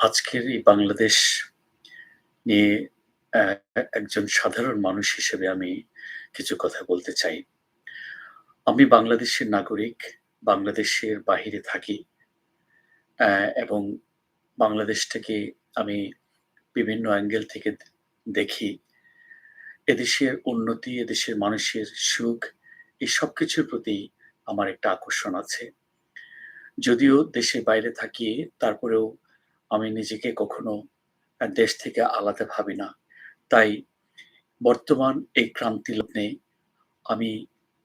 আজকের এই বাংলাদেশ নিয়ে একজন সাধারণ মানুষ হিসেবে আমি কিছু কথা বলতে চাই। আমি বাংলাদেশের নাগরিক, বাংলাদেশের বাহিরে থাকি। এবং বাংলাদেশটাকে আমি বিভিন্ন অ্যাঙ্গেল থেকে দেখি। এদেশের উন্নতি, এদেশের মানুষের সুখ এই সব কিছুর প্রতি আমার একটা আকর্ষণ আছে। যদিও দেশের বাইরে থাকি তারপরেও আমি নিজেকে কখনো দেশ থেকে আলাদা ভাবি না। তাই বর্তমান এই ক্রান্তি লগ্নে আমি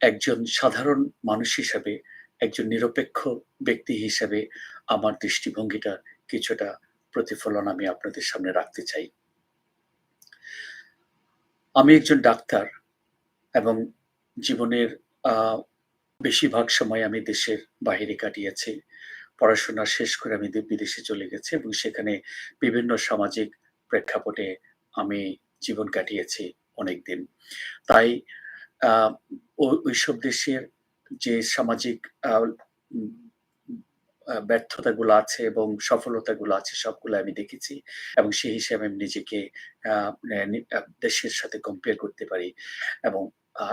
একজন সাধারণ মানুষ হিসাবে, একজন নিরপেক্ষ ব্যক্তি হিসাবে আমার দৃষ্টিভঙ্গিটা কিছুটা প্রতিফলন আমি আপনাদের সামনে রাখতে চাই। আমি একজন ডাক্তার এবং জীবনের বেশিরভাগ সময় আমি দেশের বাহিরে কাটিয়েছি। পড়াশোনা শেষ করে আমি বিদেশে চলে গেছি এবং সেখানে বিভিন্ন সামাজিক প্রেক্ষাপটে আমি জীবন কাটিয়েছি অনেকদিন। তাই ওইসব দেশের যে সামাজিক ব্যর্থতাগুলো আছে এবং সফলতাগুলো আছে, সবগুলো আমি দেখেছি এবং সেই হিসেবে আমি নিজেকে আ নে নি আ দেশের সাথে কম্পেয়ার করতে পারি এবং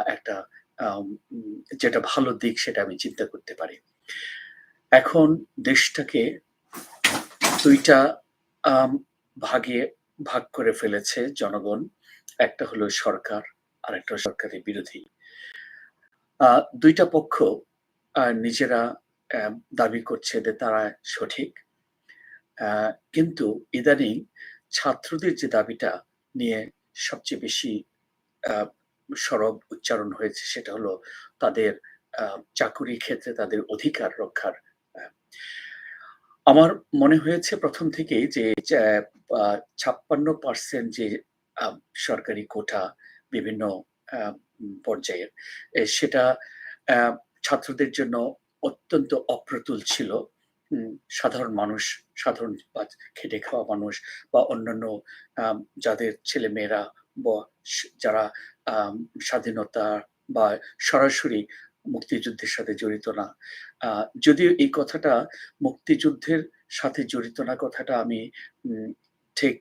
একটা যেটা ভালো দিক সেটা আমি চিন্তা করতে পারি। এখন দেশটাকে ২ টা আম ভাগে ভাগ করে ফেলেছে জনগণ। একটা হলো সরকার, আর একটা সরকারের বিরোধী। ২ পক্ষ নিজেরা দাবি করছে যে তারা সঠিক। কিন্তু ইদানিং ছাত্রদের যে দাবিটা নিয়ে সবচেয়ে বেশি সরব উচ্চারণ হয়েছে সেটা হলো তাদের আ চাকুরির ক্ষেত্রে তাদের অধিকার রক্ষার আমার মনে হয়েছে প্রথম থেকেই যে আ ৫৬% যে সরকারি কোটা বিভিন্ন পর্যায়ের সেটা ছাত্রদের জন্য অত্যন্ত অপ্রতুল ছিল। সাধারণ মানুষ, সাধারণ বা খেটে খাওয়া মানুষ বা অন্যান্য যাদের ছেলেমেয়েরা ব স যারা স্বাধীনতা বা সরাসরি মুক্তিযুদ্ধের সাথে জড়িত না। যদিও এই কথাটা মুক্তিযুদ্ধের সাথে জড়িত না কথাটা আমি ঠিক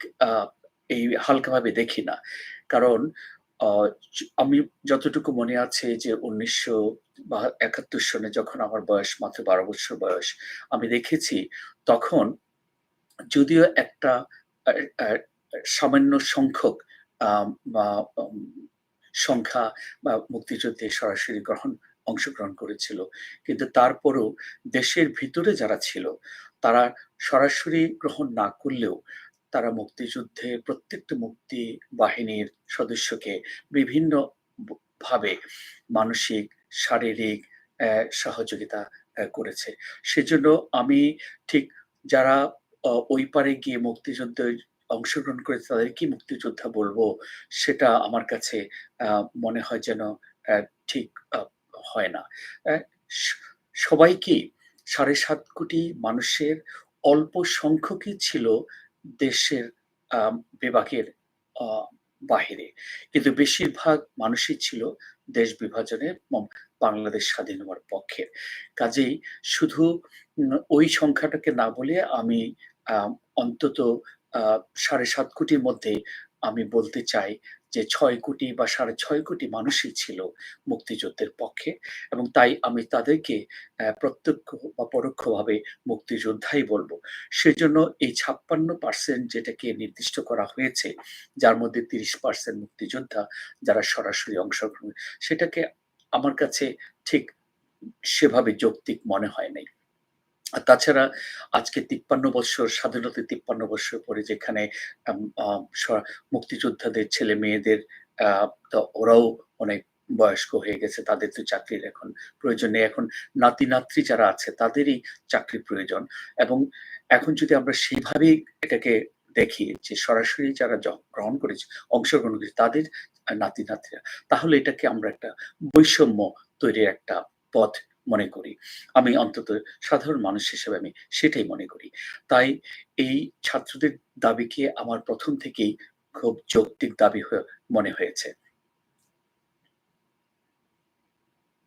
এই হালকাভাবে দেখি না। কারণ আমি যতটুকু মনে আছে যে উনিশশো ৭১ সনে যখন আমার বয়স মাত্র ১২ বৎসর বয়স, আমি দেখেছি তখন যদিও একটা সামান্য সংখ্যক সংখ্যা বা মুক্তিযুদ্ধে সরাসরি গ্রহণ অংশগ্রহণ করেছিল। কিন্তু তারপরও দেশের ভিতরে যারা ছিল তারা সরাসরি গ্রহণ না করলেও তারা মুক্তিযুদ্ধে প্রত্যেকটা মুক্তি বাহিনীর সদস্যকে বিভিন্ন ভাবে মানসিক, শারীরিক সহযোগিতা করেছে। সেজন্য আমি ঠিক যারা ওই পারে গিয়ে মুক্তিযুদ্ধে অংশগ্রহণ করেছে তাদের কি মুক্তিযোদ্ধা বলব সেটা আমার কাছে মনে হয় যেন ঠিক হয় না। অ্যা স সবাইকেই ৭.৫ কোটি মানুষের অল্প সংখ্যকই ছিল দেশের বিভাগের বাহিরে। কিন্তু বেশিরভাগ মানুষই ছিল দেশ বিভাজনের বাংলাদেশ স্বাধীন হওয়ার পক্ষে। কাজেই শুধু ওই সংখ্যাটাকে না বলে আমি অন্তত সাড়ে সাত কোটির মধ্যে আমি বলতে চাই যে ছয় কোটি বা ৬.৫ কোটি মানুষই ছিল মুক্তিযুদ্ধের পক্ষে এবং তাই আমি তাদেরকে প্রত্যক্ষ বা পরোক্ষভাবে মুক্তিযোদ্ধাই বলব সেজন্য এই ৫৬% যেটাকে নির্দিষ্ট করা হয়েছে, যার মধ্যে ৩০% মুক্তিযোদ্ধা যারা সরাসরি অংশগ্রহণ সেটাকে আমার কাছে ঠিক সেভাবে যৌক্তিক মনে হয় নাই। আর তাছাড়া আজকে ৫৩ বৎসর স্বাধীনতা তিপ্পান্ন বৎসর পরে যেখানে মুক্তিযোদ্ধাদের ছেলে-মেয়েদের আ তো ওরাও অনেক বয়স্ক হয়ে গেছে। তাদের তো চাকরির এখন প্রয়োজন নেই। এখন নাতি-নাতনি যারা আছে তাদেরই চাকরির প্রয়োজন এবং এখন যদি আমরা সেভাবেই এটাকে দেখি যে সরাসরি যারা গ্রহণ করেছে, অংশগ্রহণ করেছে তাদের আ নাতি-নাতনিরা তাহলে এটাকে আমরা একটা বৈষম্য তৈরির একটা পথ মনে করি। আমি অন্তত সাধারণ মানুষ হিসেবে আমি সেটাই মনে করি। তাই এই ছাত্রদের দাবিকে আমার প্রথম থেকেই খুব যৌক্তিক দাবি মনে হয়েছে।